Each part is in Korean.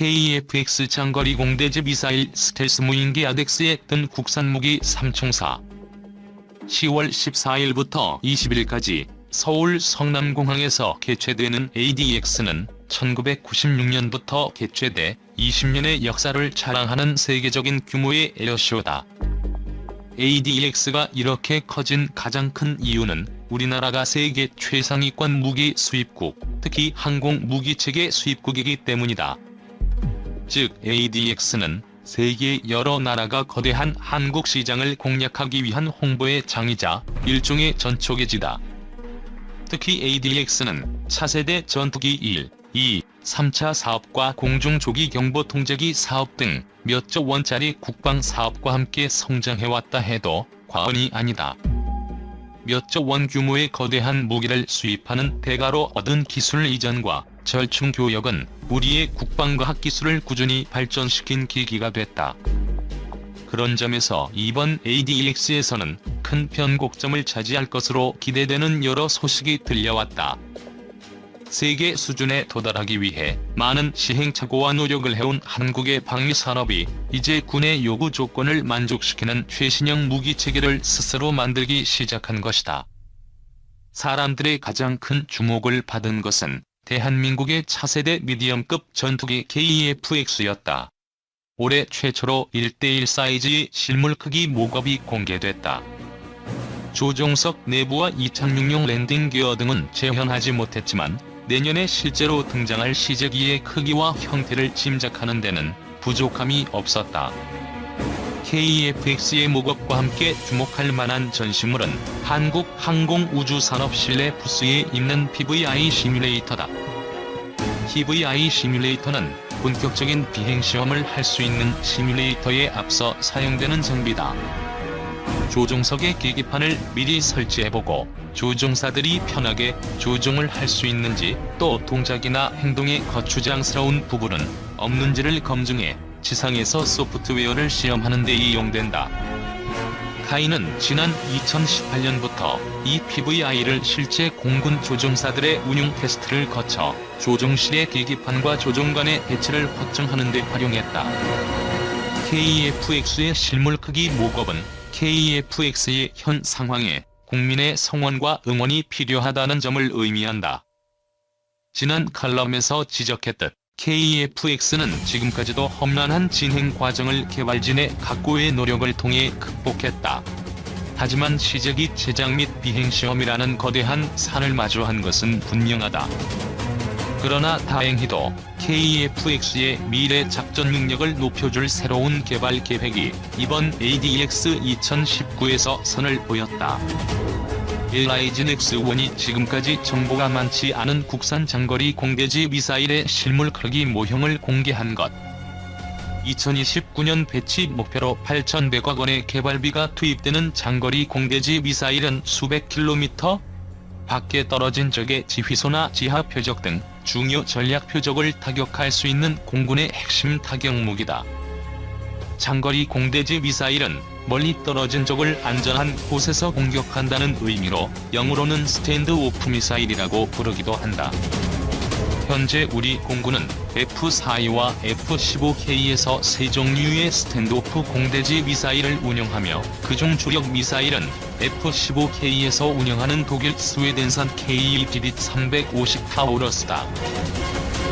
KF-X 장거리 공대지 미사일 스텔스 무인기 아덱스에 든 국산 무기 3총사 10월 14일부터 20일까지 서울 성남공항에서 개최되는 ADX는 1996년부터 개최돼 20년의 역사를 자랑하는 세계적인 규모의 에어쇼다. ADX가 이렇게 커진 가장 큰 이유는 우리나라가 세계 최상위권 무기 수입국, 특히 항공 무기체계 수입국이기 때문이다. 즉 ADX는 세계 여러 나라가 거대한 한국 시장을 공략하기 위한 홍보의 장이자 일종의 전초계지다. 특히 ADX는 차세대 전투기 1, 2, 3차 사업과 공중조기 경보 통제기 사업 등 몇 조 원짜리 국방 사업과 함께 성장해왔다 해도 과언이 아니다. 몇 조 원 규모의 거대한 무기를 수입하는 대가로 얻은 기술 이전과 절충 교역은 우리의 국방과 학 기술을 꾸준히 발전시킨 계기가 됐다. 그런 점에서 이번 ADX에서는 큰 변곡점을 차지할 것으로 기대되는 여러 소식이 들려왔다. 세계 수준에 도달하기 위해 많은 시행착오와 노력을 해온 한국의 방위 산업이 이제 군의 요구 조건을 만족시키는 최신형 무기 체계를 스스로 만들기 시작한 것이다. 사람들의 가장 큰 주목을 받은 것은 대한민국의 차세대 미디엄급 전투기 KF-X였다. 올해 최초로 1대1 사이즈의 실물 크기 모겁이 공개됐다. 조종석 내부와 이착륙용 랜딩 기어 등은 재현하지 못했지만 내년에 실제로 등장할 시제기의 크기와 형태를 짐작하는 데는 부족함이 없었다. KF-X의 모겁과 함께 주목할 만한 전시물은 한국 항공우주산업 실내 부스에 있는 PVI 시뮬레이터다. PVI 시뮬레이터는 본격적인 비행시험을 할 수 있는 시뮬레이터에 앞서 사용되는 장비다. 조종석의 계기판을 미리 설치해보고 조종사들이 편하게 조종을 할 수 있는지 또 동작이나 행동에 거추장스러운 부분은 없는지를 검증해 지상에서 소프트웨어를 시험하는 데 이용된다. 카이는 지난 2018년부터 이 PVI를 실제 공군 조종사들의 운용 테스트를 거쳐 조종실의 계기판과 조종관의 배치를 확정하는 데 활용했다. KF-X의 실물 크기 모겁은 KF-X의 현 상황에 국민의 성원과 응원이 필요하다는 점을 의미한다. 지난 칼럼에서 지적했듯 KF-X는 지금까지도 험난한 진행 과정을 개발진의 각고의 노력을 통해 극복했다. 하지만 시제기 제작 및 비행시험이라는 거대한 산을 마주한 것은 분명하다. 그러나 다행히도 KF-X의 미래 작전 능력을 높여줄 새로운 개발 계획이 이번 ADX 2019에서 선을 보였다. 일라이즌 X1이 지금까지 정보가 많지 않은 국산 장거리 공대지 미사일의 실물 크기 모형을 공개한 것. 2029년 배치 목표로 8,100억 원의 개발비가 투입되는 장거리 공대지 미사일은 수백 킬로미터 밖에 떨어진 적의 지휘소나 지하 표적 등 중요 전략 표적을 타격할 수 있는 공군의 핵심 타격 무기다. 장거리 공대지 미사일은 멀리 떨어진 적을 안전한 곳에서 공격한다는 의미로 영어로는 스탠드 오프 미사일이라고 부르기도 한다. 현재 우리 공군은 F-42와 F-15K에서 세 종류의 스탠드오프 공대지 미사일을 운영하며 그중 주력 미사일은 F-15K에서 운영하는 독일 스웨덴산 KE-350 타우러스다.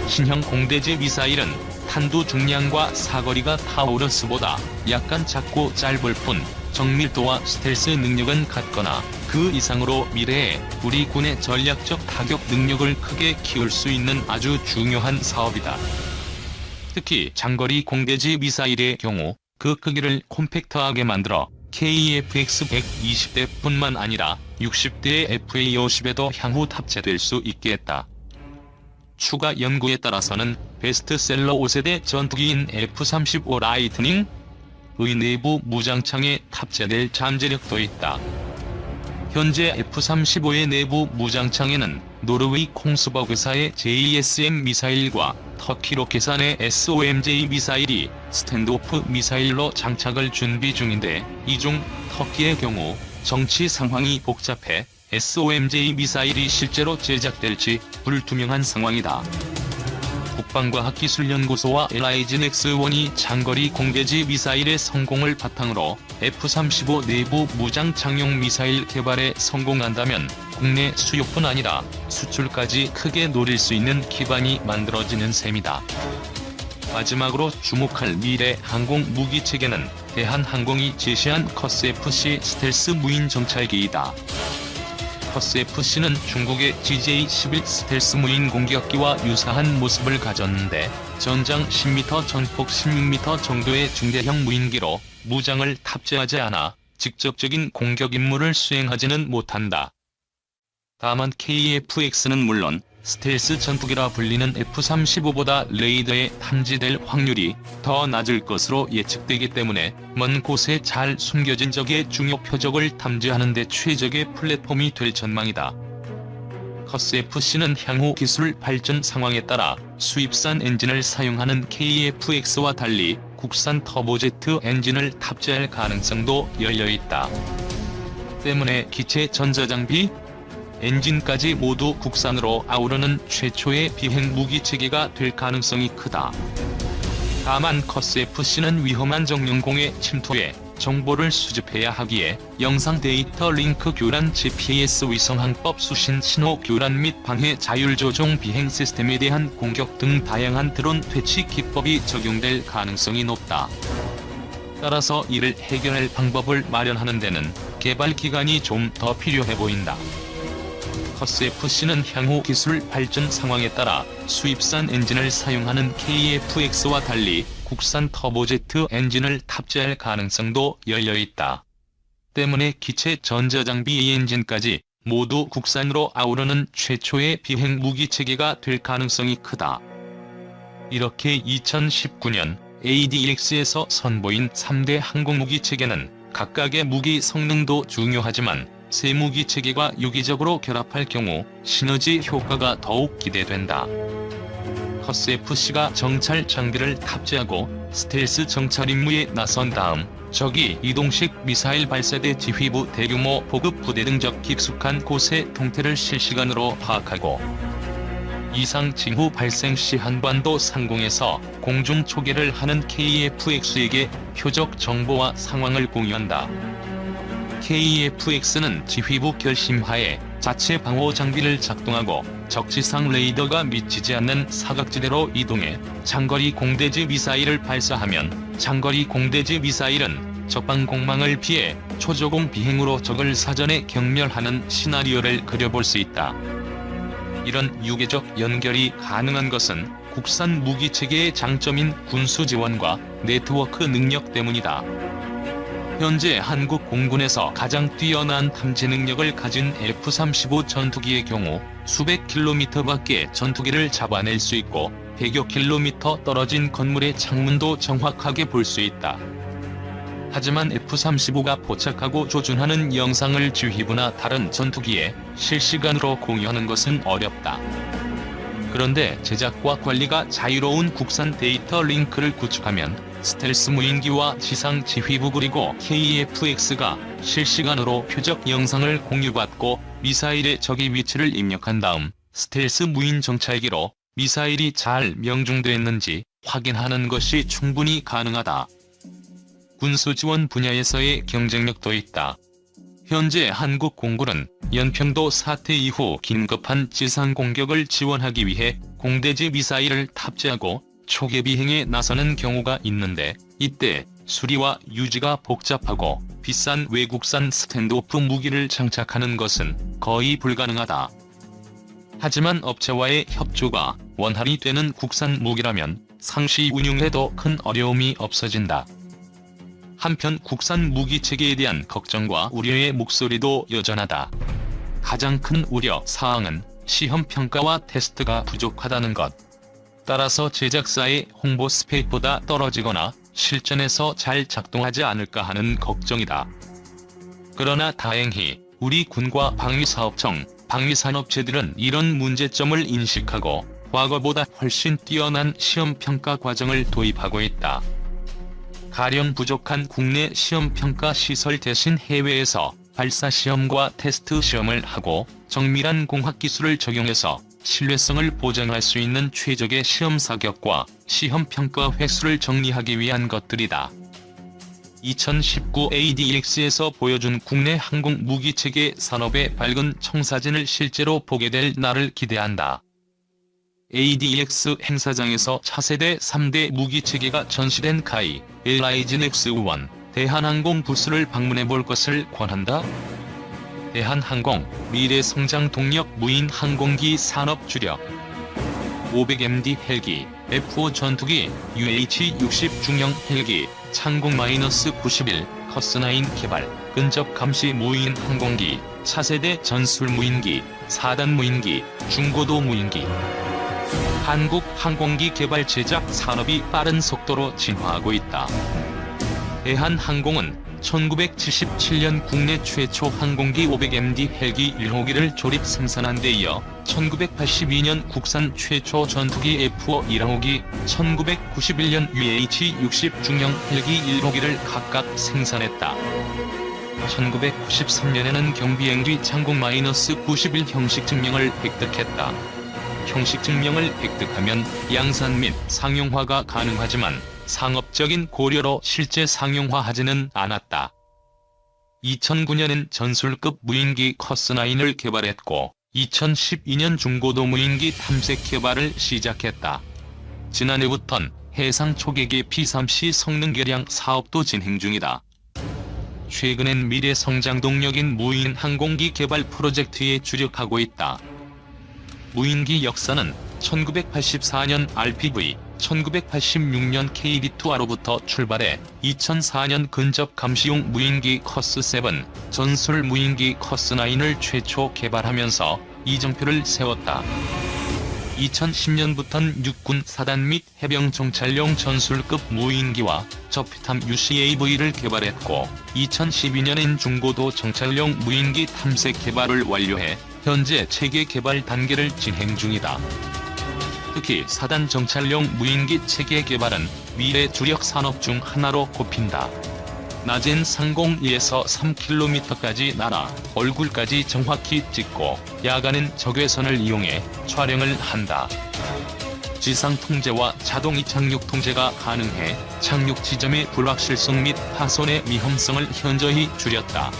신형 공대지 미사일은 탄두 중량과 사거리가 타우러스보다 약간 작고 짧을 뿐 정밀도와 스텔스 능력은 같거나 그 이상으로 미래에 우리 군의 전략적 타격 능력을 크게 키울 수 있는 아주 중요한 사업이다. 특히 장거리 공대지 미사일의 경우 그 크기를 콤팩트하게 만들어 KF-X 120대뿐만 아니라 60대의 FA-50에도 향후 탑재될 수 있게 했다. 추가 연구에 따라서는 베스트셀러 5세대 전투기인 F-35 라이트닝 의 내부 무장창에 탑재될 잠재력도 있다. 현재 F-35의 내부 무장창에는 노르웨이 콩스버그사의 JSM 미사일과 터키 로켓산의 SOMJ 미사일이 스탠드오프 미사일로 장착을 준비 중인데 이 중 터키의 경우 정치 상황이 복잡해 SOMJ 미사일이 실제로 제작될지 불투명한 상황이다. 국방과학기술연구소와 LIG넥스1이 장거리 공대지 미사일의 성공을 바탕으로 F-35 내부 무장 장용 미사일 개발에 성공한다면 국내 수요뿐 아니라 수출까지 크게 노릴 수 있는 기반이 만들어지는 셈이다. 마지막으로 주목할 미래 항공 무기 체계는 대한항공이 제시한 커스-FC 스텔스 무인 정찰기이다. 커스-FC는 중국의 GJ-11 스텔스 무인 공격기와 유사한 모습을 가졌는데 전장 10m 전폭 16m 정도의 중대형 무인기로 무장을 탑재하지 않아 직접적인 공격 임무를 수행하지는 못한다. 다만 KF-X는 물론 스텔스 전투기라 불리는 F-35보다 레이더에 탐지될 확률이 더 낮을 것으로 예측되기 때문에 먼 곳에 잘 숨겨진 적의 중요 표적을 탐지하는 데 최적의 플랫폼이 될 전망이다. 커스-FC는 향후 기술 발전 상황에 따라 수입산 엔진을 사용하는 KF-X와 달리 국산 터보제트 엔진을 탑재할 가능성도 열려있다. 때문에 기체 전자장비, 엔진까지 모두 국산으로 아우르는 최초의 비행 무기 체계가 될 가능성이 크다. 다만 커스-FC는 위험한 정령공에 침투해 정보를 수집해야 하기에 영상 데이터 링크 교란 GPS 위성항법 수신 신호 교란 및 방해 자율 조종 비행 시스템에 대한 공격 등 다양한 드론 퇴치 기법이 적용될 가능성이 높다. 따라서 이를 해결할 방법을 마련하는 데는 개발 기간이 좀 더 필요해 보인다. 커스-FC는 향후 기술 발전 상황에 따라 수입산 엔진을 사용하는 KF-X와 달리 국산 터보제트 엔진을 탑재할 가능성도 열려있다. 때문에 기체 전자장비 엔진까지 모두 국산으로 아우르는 최초의 비행 무기 체계가 될 가능성이 크다. 이렇게 2019년 ADX에서 선보인 3대 항공무기 체계는 각각의 무기 성능도 중요하지만 세 무기 체계가 유기적으로 결합할 경우 시너지 효과가 더욱 기대된다. 커스-FC가 정찰 장비를 탑재하고 스텔스 정찰 임무에 나선 다음 적이 이동식 미사일 발사대 지휘부 대규모 보급 부대 등적 깊숙한 곳의 동태를 실시간으로 파악하고 이상 징후 발생 시 한반도 상공에서 공중 초계를 하는 KF-X에게 표적 정보와 상황을 공유한다. KF-X는 지휘부 결심하에 자체 방호 장비를 작동하고 적지상 레이더가 미치지 않는 사각지대로 이동해 장거리 공대지 미사일을 발사하면 장거리 공대지 미사일은 적방 공망을 피해 초저공 비행으로 적을 사전에 경멸하는 시나리오를 그려볼 수 있다. 이런 유계적 연결이 가능한 것은 국산 무기 체계의 장점인 군수 지원과 네트워크 능력 때문이다. 현재 한국 공군에서 가장 뛰어난 탐지 능력을 가진 F-35 전투기의 경우 수백 킬로미터 밖에 전투기를 잡아낼 수 있고 100여 킬로미터 떨어진 건물의 창문도 정확하게 볼 수 있다. 하지만 F-35가 포착하고 조준하는 영상을 지휘부나 다른 전투기에 실시간으로 공유하는 것은 어렵다. 그런데 제작과 관리가 자유로운 국산 데이터 링크를 구축하면 스텔스 무인기와 지상 지휘부 그리고 KF-X가 실시간으로 표적 영상을 공유받고 미사일의 적의 위치를 입력한 다음 스텔스 무인 정찰기로 미사일이 잘 명중됐는지 확인하는 것이 충분히 가능하다. 군수 지원 분야에서의 경쟁력도 있다. 현재 한국 공군은 연평도 사태 이후 긴급한 지상 공격을 지원하기 위해 공대지 미사일을 탑재하고 초계 비행에 나서는 경우가 있는데 이때 수리와 유지가 복잡하고 비싼 외국산 스탠드오프 무기를 장착하는 것은 거의 불가능하다. 하지만 업체와의 협조가 원활히 되는 국산 무기라면 상시 운용에도 큰 어려움이 없어진다. 한편 국산 무기 체계에 대한 걱정과 우려의 목소리도 여전하다. 가장 큰 우려 사항은 시험 평가와 테스트가 부족하다는 것. 따라서 제작사의 홍보 스펙보다 떨어지거나 실전에서 잘 작동하지 않을까 하는 걱정이다. 그러나 다행히 우리 군과 방위사업청, 방위산업체들은 이런 문제점을 인식하고 과거보다 훨씬 뛰어난 시험평가 과정을 도입하고 있다. 가령 부족한 국내 시험평가 시설 대신 해외에서 발사 시험과 테스트 시험을 하고 정밀한 공학기술을 적용해서 신뢰성을 보장할 수 있는 최적의 시험 사격과 시험 평가 횟수를 정리하기 위한 것들이다. 2019 ADX에서 보여준 국내 항공 무기 체계 산업의 밝은 청사진을 실제로 보게 될 날을 기대한다. ADX 행사장에서 차세대 3대 무기 체계가 전시된 카이, 엘라이진 X1, 대한항공 부스를 방문해 볼 것을 권한다. 대한항공, 미래 성장 동력 무인 항공기 산업 주력 500MD 헬기, F5 전투기, UH-60 중형 헬기, 창공-91, 커스9 개발, 근접 감시 무인 항공기, 차세대 전술 무인기, 4단 무인기, 중고도 무인기. 한국 항공기 개발 제작 산업이 빠른 속도로 진화하고 있다. 대한항공은 1977년 국내 최초 항공기 500MD 헬기 1호기를 조립 생산한 데 이어 1982년 국산 최초 전투기 F5 1호기, 1991년 UH-60 중형 헬기 1호기를 각각 생산했다. 1993년에는 경비행기 창공-91 형식 증명을 획득했다. 형식 증명을 획득하면 양산 및 상용화가 가능하지만 상업적인 고려로 실제 상용화하지는 않았다. 2009년엔 전술급 무인기 커스9을 개발했고 2012년 중고도 무인기 탐색 개발을 시작했다. 지난해부턴 해상 초계기 P3C 성능 개량 사업도 진행 중이다. 최근엔 미래 성장 동력인 무인 항공기 개발 프로젝트에 주력하고 있다. 무인기 역사는 1984년 RPG, 1986년 KD2R로부터 출발해 2004년 근접 감시용 무인기 커스7, 전술 무인기 커스9을 최초 개발하면서 이정표를 세웠다. 2010년부턴 육군 사단 및 해병 정찰용 전술급 무인기와 저피탐 UCAV를 개발했고 2012년엔 중고도 정찰용 무인기 탐색 개발을 완료해 현재 체계 개발 단계를 진행 중이다. 특히 사단 정찰용 무인기 체계 개발은 미래 주력 산업 중 하나로 꼽힌다. 낮엔 상공 2에서 3km까지 날아 얼굴까지 정확히 찍고 야간엔 적외선을 이용해 촬영을 한다. 지상 통제와 자동 이착륙 통제가 가능해 착륙 지점의 불확실성 및 파손의 위험성을 현저히 줄였다.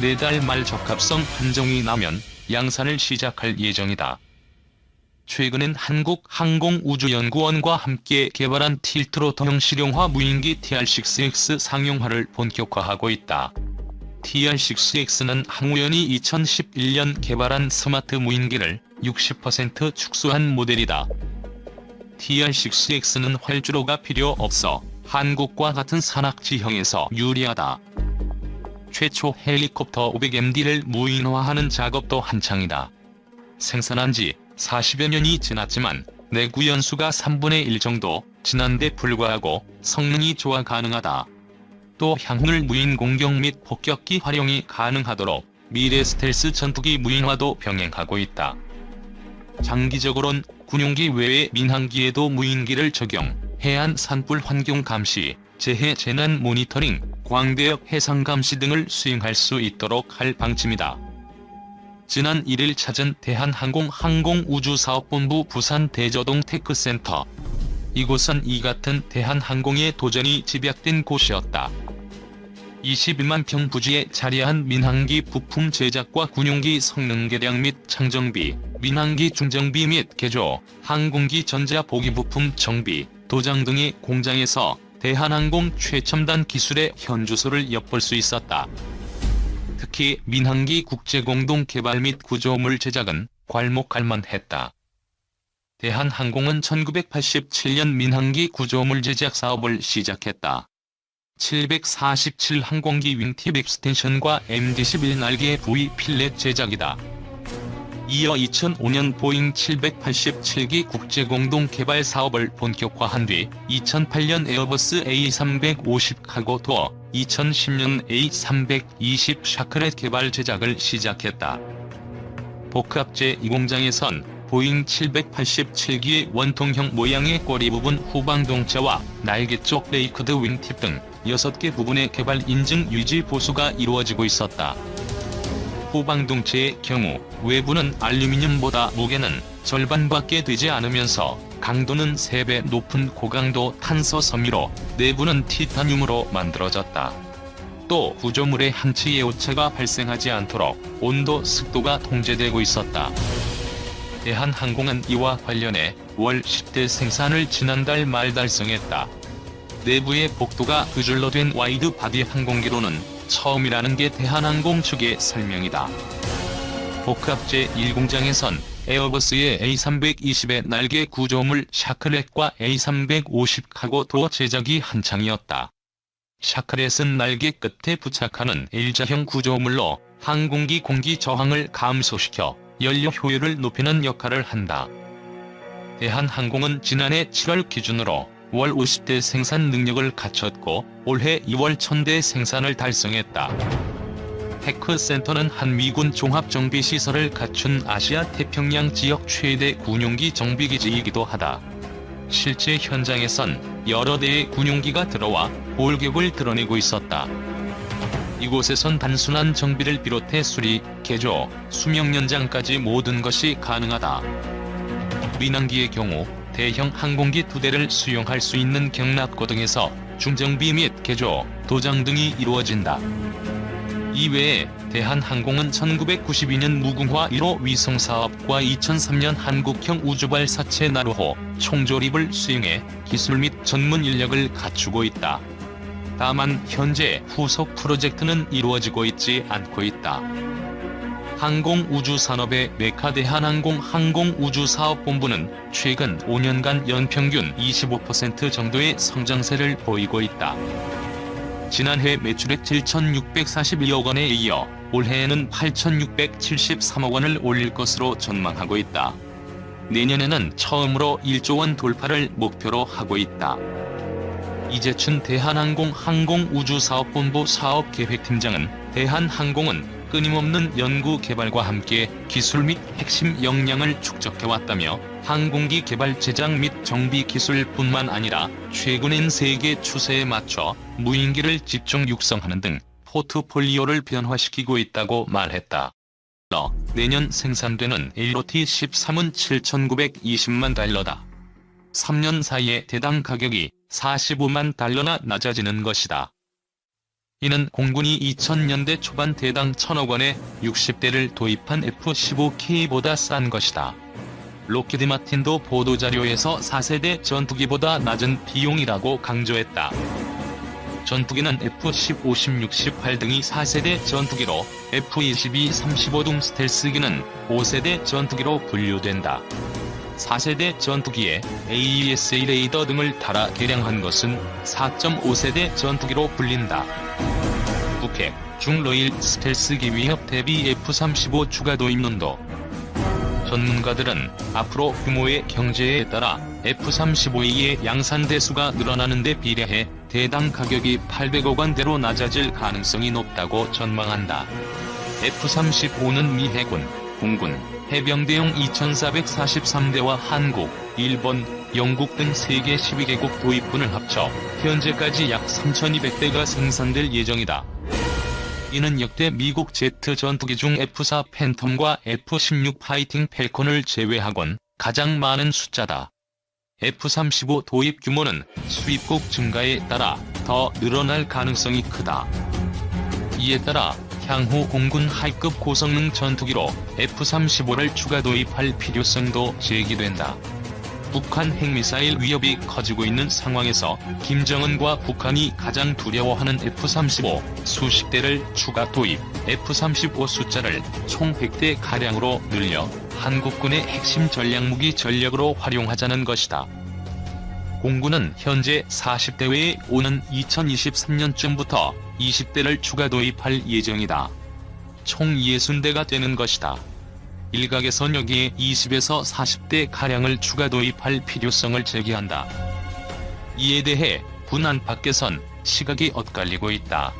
내달 말 적합성 판정이 나면 양산을 시작할 예정이다. 최근엔 한국항공우주연구원과 함께 개발한 틸트로터형 실용화 무인기 TR-6X 상용화를 본격화하고 있다. TR-6X는 항우연이 2011년 개발한 스마트 무인기를 60% 축소한 모델이다. TR-6X는 활주로가 필요 없어 한국과 같은 산악 지형에서 유리하다. 최초 헬리콥터 500MD를 무인화하는 작업도 한창이다. 생산한 지 40여 년이 지났지만 내구 연수가 3분의 1 정도 지난데 불구하고 성능이 좋아 가능하다. 또 향후를 무인 공격 및 폭격기 활용이 가능하도록 미래 스텔스 전투기 무인화도 병행하고 있다. 장기적으론 군용기 외에 민항기에도 무인기를 적용, 해안 산불 환경 감시, 재해 재난 모니터링, 광대역 해상 감시 등을 수행할 수 있도록 할 방침이다. 지난 1일 찾은 대한항공 항공우주사업본부 부산 대저동 테크센터. 이곳은 이 같은 대한항공의 도전이 집약된 곳이었다. 21만 평 부지에 자리한 민항기 부품 제작과 군용기 성능 개량 및 창정비, 민항기 중정비 및 개조, 항공기 전자 보기 부품 정비, 도장 등의 공장에서 대한항공 최첨단 기술의 현주소를 엿볼 수 있었다. 특히 민항기 국제공동 개발 및 구조물 제작은 괄목할 만했다. 대한항공은 1987년 민항기 구조물 제작 사업을 시작했다. 747 항공기 윙팁 익스텐션과 MD-11 날개 부위 필렛 제작이다. 이어 2005년 보잉 787기 국제 공동 개발 사업을 본격화한 뒤 2008년 에어버스 A350 카고 투어, 2010년 A320 샤크렛 개발 제작을 시작했다. 복합제 이 공장에선 보잉 787기의 원통형 모양의 꼬리 부분 후방 동체와 날개 쪽 레이크드 윙팁 등 6개 부분의 개발 인증 유지 보수가 이루어지고 있었다. 후방동체의 경우 외부는 알루미늄보다 무게는 절반밖에 되지 않으면서 강도는 3배 높은 고강도 탄소 섬유로 내부는 티타늄으로 만들어졌다. 또 구조물의 한치의 오차가 발생하지 않도록 온도, 습도가 통제되고 있었다. 대한항공은 이와 관련해 월 10대 생산을 지난달 말 달성했다. 내부의 복도가 두 줄로 된 와이드 바디 항공기로는 처음이라는 게 대한항공 측의 설명이다. 복합제 1공장에선 에어버스의 A320의 날개 구조물 샤크렛과 A350 카고 도어 제작이 한창이었다. 샤크렛은 날개 끝에 부착하는 일자형 구조물로 항공기 공기 저항을 감소시켜 연료 효율을 높이는 역할을 한다. 대한항공은 지난해 7월 기준으로 월 50대 생산 능력을 갖췄고 올해 2월 1000대 생산을 달성했다. 테크센터는 한 미군 종합정비시설을 갖춘 아시아 태평양 지역 최대 군용기 정비기지이기도 하다. 실제 현장에선 여러 대의 군용기가 들어와 볼격을 드러내고 있었다. 이곳에선 단순한 정비를 비롯해 수리, 개조, 수명 연장까지 모든 것이 가능하다. 민항기의 경우 대형 항공기 두 대를 수용할 수 있는 경납고 등에서 중정비 및 개조, 도장 등이 이루어진다. 이외에 대한항공은 1992년 무궁화 1호 위성사업과 2003년 한국형 우주발사체 나로호 총조립을 수행해 기술 및 전문 인력을 갖추고 있다. 다만 현재 후속 프로젝트는 이루어지고 있지 않고 있다. 항공우주산업의 메카 대한항공 항공우주사업본부는 최근 5년간 연평균 25% 정도의 성장세를 보이고 있다. 지난해 매출액 7,642억 원에 이어 올해에는 8,673억 원을 올릴 것으로 전망하고 있다. 내년에는 처음으로 1조 원 돌파를 목표로 하고 있다. 이재춘 대한항공 항공우주사업본부 사업계획팀장은 대한항공은 끊임없는 연구 개발과 함께 기술 및 핵심 역량을 축적해왔다며 항공기 개발 제작 및 정비 기술뿐만 아니라 최근엔 세계 추세에 맞춰 무인기를 집중 육성하는 등 포트폴리오를 변화시키고 있다고 말했다. 러 내년 생산되는 LOT 13은 7,920만 달러다. 3년 사이에 대당 가격이 45만 달러나 낮아지는 것이다. 이는 공군이 2000년대 초반 대당 1000억 원에 60대를 도입한 F-15K보다 싼 것이다. 로키드 마틴도 보도자료에서 4세대 전투기보다 낮은 비용이라고 강조했다. 전투기는 F-15, 16, 18 등이 4세대 전투기로 F-22, 35 등 스텔스기는 5세대 전투기로 분류된다. 4세대 전투기에 AESA 레이더 등을 달아 개량한 것은 4.5세대 전투기로 불린다. 북핵, 중로일 스텔스기 위협 대비 F-35 추가 도입론도 전문가들은 앞으로 규모의 경제에 따라 F-35E의 양산 대수가 늘어나는 데 비례해 대당 가격이 800억 원대로 낮아질 가능성이 높다고 전망한다. F-35는 미 해군, 공군, 해병 대용 2443대와 한국, 일본, 영국 등 세계 12개국 도입군을 합쳐 현재까지 약 3200대가 생산될 예정이다. 이는 역대 미국 제트 전투기 중 F-4 팬텀과 F-16 파이팅 펠콘을 제외하곤 가장 많은 숫자다. F-35 도입 규모는 수입국 증가에 따라 더 늘어날 가능성이 크다. 이에 따라 향후 공군 하이급 고성능 전투기로 F-35를 추가 도입할 필요성도 제기된다. 북한 핵미사일 위협이 커지고 있는 상황에서 김정은과 북한이 가장 두려워하는 F-35 수십 대를 추가 도입, F-35 숫자를 총 100대 가량으로 늘려 한국군의 핵심 전략무기 전력으로 활용하자는 것이다. 공군은 현재 40대 외에 오는 2023년쯤부터 20대를 추가 도입할 예정이다. 총 60대가 되는 것이다. 일각에선 여기에 20에서 40대 가량을 추가 도입할 필요성을 제기한다. 이에 대해 군 안팎에선 시각이 엇갈리고 있다.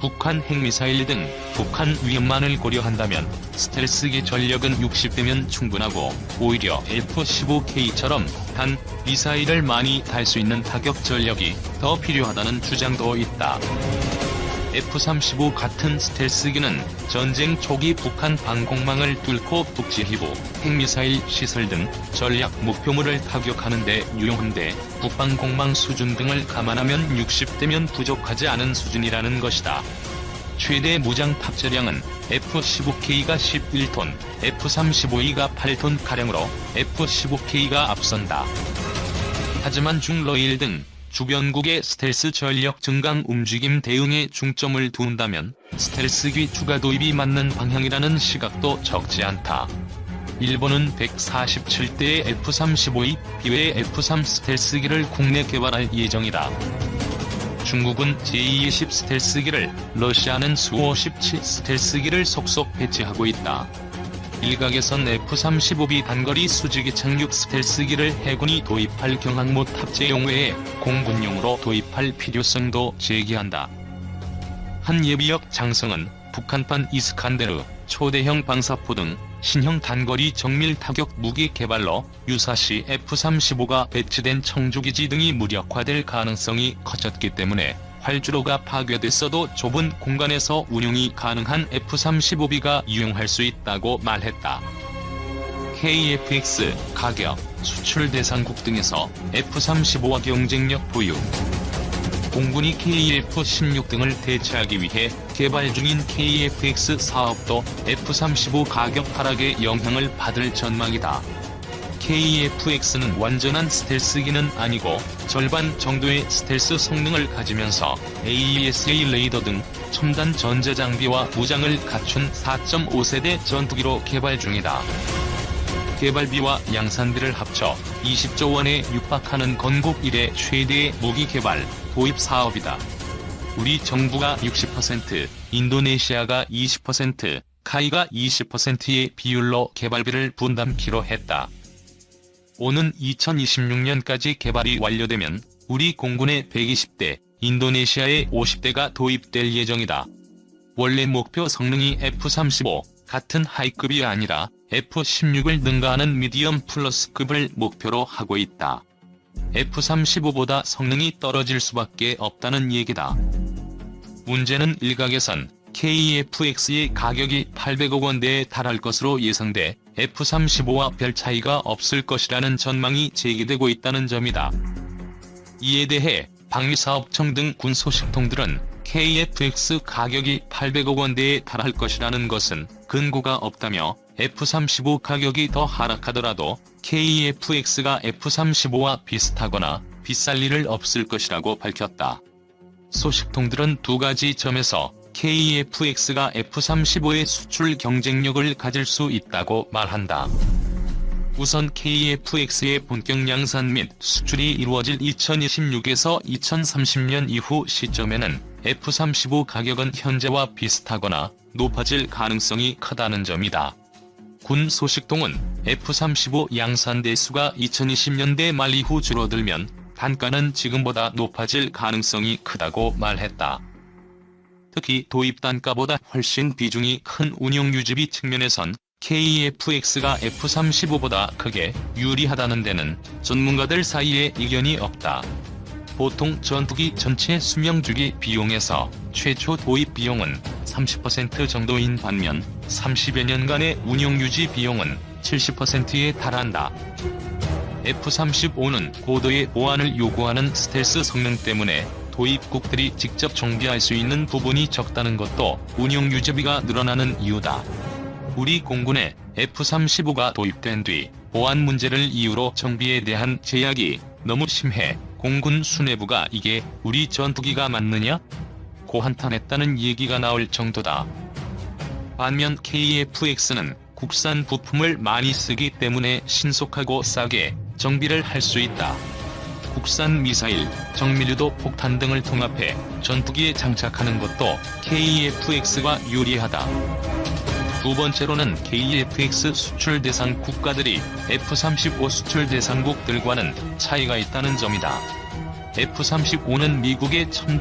북한 핵미사일 등 북한 위험만을 고려한다면 스텔스기 전력은 60대면 충분하고 오히려 F-15K처럼 단 미사일을 많이 달 수 있는 타격 전력이 더 필요하다는 주장도 있다. F-35 같은 스텔스기는 전쟁 초기 북한 방공망을 뚫고 북지휘부, 핵미사일 시설 등 전략 목표물을 타격하는 데 유용한데 북방공망 수준 등을 감안하면 60대면 부족하지 않은 수준이라는 것이다. 최대 무장 탑재량은 F-15K가 11톤, F-35E가 8톤 가량으로 F-15K가 앞선다. 하지만 중러일 등 주변국의 스텔스 전력 증강 움직임 대응에 중점을 둔다면 스텔스기 추가 도입이 맞는 방향이라는 시각도 적지 않다. 일본은 147대의 F-35E 비외의 F-3 스텔스기를 국내 개발할 예정이다. 중국은 제210 스텔스기를, 러시아는 수-57 스텔스기를 속속 배치하고 있다. 일각에선 F-35B 단거리 수직이 착륙 스텔스기를 해군이 도입할 경항모 탑재용 외에 공군용으로 도입할 필요성도 제기한다. 한 예비역 장성은 북한판 이스칸데르, 초대형 방사포 등 신형 단거리 정밀 타격 무기 개발로 유사시 F-35가 배치된 청주기지 등이 무력화될 가능성이 커졌기 때문에 활주로가 파괴됐어도 좁은 공간에서 운용이 가능한 F-35B가 유용할 수 있다고 말했다. KF-X 가격, 수출 대상국 등에서 F-35와 경쟁력 보유. 공군이 KF-16 등을 대체하기 위해 개발 중인 KF-X 사업도 F-35 가격 하락에 영향을 받을 전망이다. KF-X는 완전한 스텔스기는 아니고 절반 정도의 스텔스 성능을 가지면서 AESA 레이더 등 첨단 전자장비와 무장을 갖춘 4.5세대 전투기로 개발 중이다. 개발비와 양산비를 합쳐 20조 원에 육박하는 건국 이래 최대의 무기 개발, 도입 사업이다. 우리 정부가 60%, 인도네시아가 20%, 카이가 20%의 비율로 개발비를 분담키로 했다. 오는 2026년까지 개발이 완료되면 우리 공군의 120대, 인도네시아의 50대가 도입될 예정이다. 원래 목표 성능이 F-35 같은 하이급이 아니라 F-16을 능가하는 미디엄 플러스급을 목표로 하고 있다. F-35보다 성능이 떨어질 수밖에 없다는 얘기다. 문제는 일각에선 KF-X의 가격이 800억 원대에 달할 것으로 예상돼 F-35와 별 차이가 없을 것이라는 전망이 제기되고 있다는 점이다. 이에 대해 방위사업청 등 군 소식통들은 KF-X 가격이 800억 원대에 달할 것이라는 것은 근거가 없다며 F-35 가격이 더 하락하더라도 KF-X가 F-35와 비슷하거나 비쌀 일을 없을 것이라고 밝혔다. 소식통들은 두 가지 점에서 KF-X가 F-35의 수출 경쟁력을 가질 수 있다고 말한다. 우선 KF-X의 본격 양산 및 수출이 이루어질 2026에서 2030년 이후 시점에는 F-35 가격은 현재와 비슷하거나 높아질 가능성이 크다는 점이다. 군 소식통은 F-35 양산 대수가 2020년대 말 이후 줄어들면 단가는 지금보다 높아질 가능성이 크다고 말했다. 특히 도입 단가보다 훨씬 비중이 큰 운용 유지비 측면에선 KF-X가 F-35보다 크게 유리하다는 데는 전문가들 사이에 이견이 없다. 보통 전투기 전체 수명주기 비용에서 최초 도입 비용은 30% 정도인 반면 30여 년간의 운용 유지 비용은 70%에 달한다. F-35는 고도의 보안을 요구하는 스텔스 성능 때문에 도입국들이 직접 정비할 수 있는 부분이 적다는 것도 운용 유지비가 늘어나는 이유다. 우리 공군에 F-35가 도입된 뒤 보안 문제를 이유로 정비에 대한 제약이 너무 심해 공군 수뇌부가 이게 우리 전투기가 맞느냐? 고 한탄했다는 얘기가 나올 정도다. 반면 KF-X는 국산 부품을 많이 쓰기 때문에 신속하고 싸게 정비를 할 수 있다. 국산 미사일, 정밀유도 폭탄 등을 통합해 전투기에 장착하는 것도 KF-X가 유리하다. 두 번째로는 KF-X 수출 대상 국가들이 F-35 수출 대상국들과는 차이가 있다는 점이다. F-35는 미국의 첨단